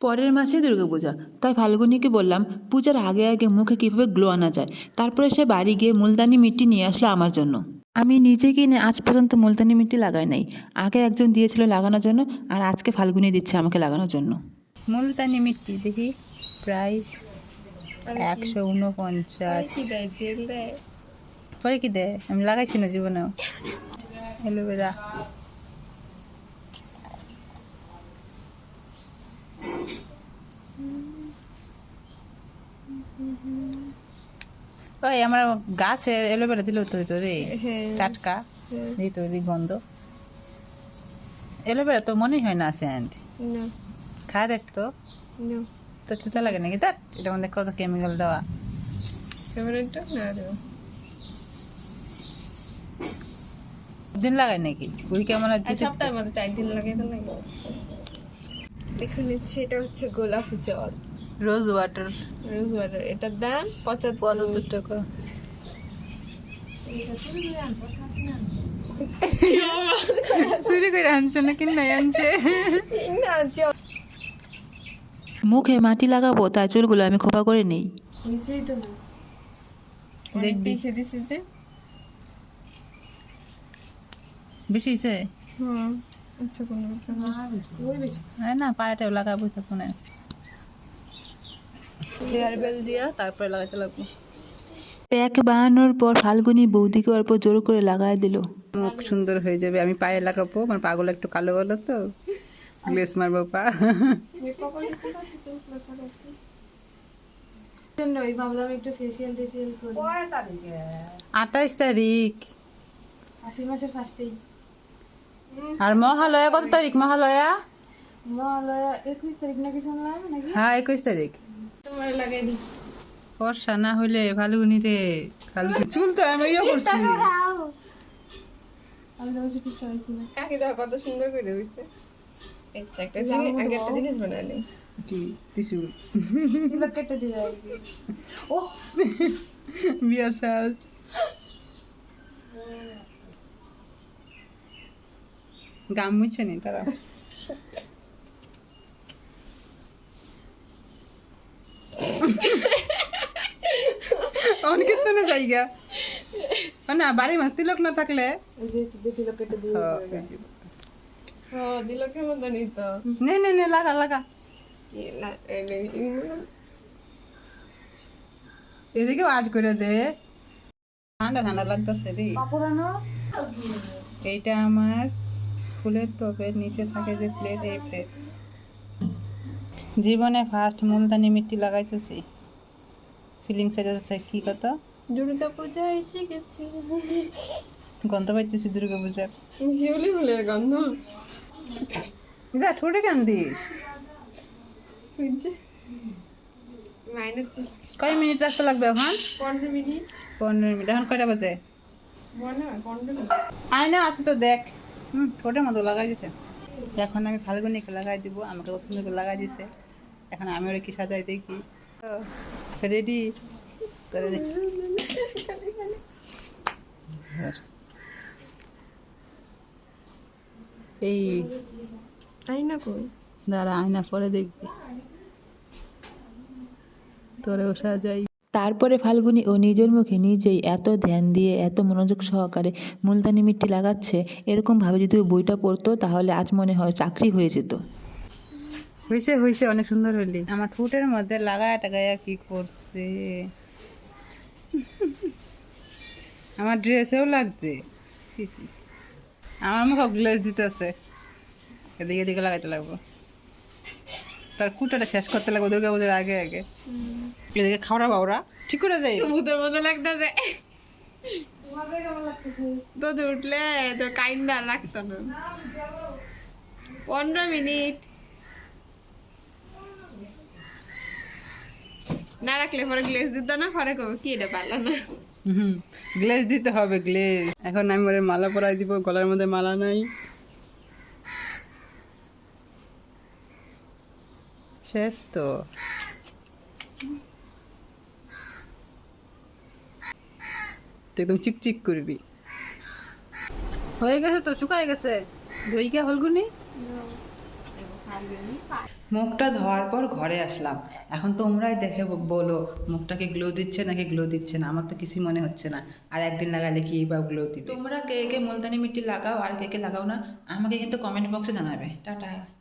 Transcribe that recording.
পরের মাসে দুর্গাপূজা তাই ফাল্গুনিকে বললাম, পূজার আগে আগে মুখে কীভাবে গ্লো আনা যায়? তারপরে সে বাড়ি গিয়ে মুলতানি মিট্টি নিয়ে আসলো আমার জন্য। আমি নিজে কিনে আজ পর্যন্ত মুলতানি মিট্টি লাগাই নাই। আগে একজন দিয়েছিল লাগানোর জন্য, আর আজকে ফাল্গুনি দিচ্ছে আমাকে লাগানোর জন্য। মুলতানি মিট্টি, দেখি। প্রাইস একশো উনপঞ্চাশ। পরে কি দেয়? আমি লাগাইছি না জীবনেও। অ্যালোভেরা। ওই আমার গাছে অ্যালোভেরা দিলেও তো হইতো রে। টাটকা দিত গন্ধ অ্যালোভেরা তো মনে হয় না স্যান্ড। খা দেখতো তো। তিতা লাগে নাকি? তার এটার মধ্যে কত কেমিক্যাল দেওয়া। দিন লাগায় নাকি? কুড়ি কেমন সপ্তাহের মধ্যে চার দিন লাগে তো লাগে। দেখুন নিচ্ছি এটা হচ্ছে গোলাপ জল। রোজ ওয়াটার রোজ ওয়াটার এটার দাম পঁচাত্তর। পঁচাত্তর টাকা। চুরি করে আনছে না কিনে আনছে? মুখে মাটি লাগাবো তাই চুলগুলো আমি খোপা করে নেই। নিচেই তো না দেখবি। বেশি হয়েছে? হুম আচ্ছা কোনো না। ওই বেশি হ্যাঁ না পায়েটাও লাগাবো তো হেয়ার বেল দিয়া তারপরে লাগাইতে লাগবো। প্যাক বানানোর পর ফাল্গুনি বৌদিকে অল্প জোর করে লাগায় দিল। মুখ সুন্দর হয়ে যাবে আমি পায়ে লাগাবো আমার পাগুলো একটু কালো কালো তো। গ্লেস মারবো পা। আঠাইশ তারিখ। আর মহালয়া কত তারিখ মহালয়া? মহালয়া একুশ তারিখ নাকি শুনলাম নাকি? হ্যাঁ একুশ তারিখ। তোমার লাগাই দি বর্ষা না হইলে ফাল্গুনি রে ফাল্গুনি চুল তো আমি ইয়ে করছি। আমি তো না কাকি কত সুন্দর করে হইছে। একটা জিনিস আগে একটা জিনিস বানালে কি? ত্রিশুল কেটে দিবে আর ও! বিয়ার সাজ। গাম মুছে নি তারা। অনেকের তো না জায়গা না বাড়ি মাছ তিলক না থাকলে? দিল কেটে তো? নে নে নে লাগা লাগা। এদিকে আট করে দে। ঠান্ডা ঠান্ডা লাগতেছে রে। এইটা আমার ফুলের টবের নিচে থাকে যে প্লেট এই প্লেট জীবনে ফার্স্ট মুলতানি মিট্টি লাগাইতেছি। ফিলিংস যাচ্ছে কি কত দুর্গা পূজা এসে গেছে। গন্ধ পাইতেছি দুর্গা পূজার শিউলি ফুলের গন্ধ। যা ঠোঁটে কেন দিস? কয় মিনিট রাখতে লাগবে এখন? পনেরো মিনিট। পনেরো মিনিট এখন কয়টা বাজে? আয়না আছে তো দেখ। হুম ঠোঁটের মতো লাগাই দিছে। এখন আমি ফাল্গুনিকে লাগাই দিব আমাকে পছন্দ করে লাগাই দিছে। এখন আমি ওরা কি সাজাই দেখি। রেডি করে দেখি এই তাই না কই? দাঁড়া আয়না পরে দেখবি। তোরেও সাজাই। তারপরে ফাল্গুনি ও নিজের মুখে নিজেই এত ধ্যান দিয়ে, এত মনোযোগ সহকারে মুলতানি মিট্টি লাগাচ্ছে এরকমভাবে যদি ও বইটা পড়তো, তাহলে আজ মনে হয় চাকরি হয়ে যেত। হয়েছে হয়েছে অনেক সুন্দর হইলি আমার ঠোঁটের মধ্যে লাগায় টাগায়া কি করছে? আমার ড্রেসেও লাগছে। আমার মুখ গ্লেজ দিতেছে। এদিকে এদিকে লাগাইতে লাগবো। তার কুটাটা শেষ করতে লাগবো দুর্গা পুজোর আগে আগে। এদিকে খাওয়া বাউরা ঠিক করে দেয় ভূতের মতো লাগতেছে? দুধ উঠলে তো কাইন্দা লাগতো না পনেরো মিনিট। না রাখলে পরে গ্লেজ দিত না পরে কবে কি এটা পারল না। গ্লেজ দিতে হবে গ্লেজ এখন আমি ওরে মালা পরাই দিব গলার মধ্যে মালা নাই। শেষ তো। একদম চিকচিক করবি। হয়ে গেছে তো শুকায় গেছে। ধইকা হলগুনি মুখটা ধোয়ার পর ঘরে আসলাম। এখন তোমরাই দেখে বলো মুখটাকে গ্লো দিচ্ছে নাকি গ্লো দিচ্ছে না? আমার তো কিছুই মনে হচ্ছে না। আর একদিন লাগালে কি বা গ্লো দিবে? তোমরা কে কে মুলতানি মিট্টি লাগাও আর কে কে লাগাও না আমাকে কিন্তু কমেন্ট বক্সে জানাবে। টাটা।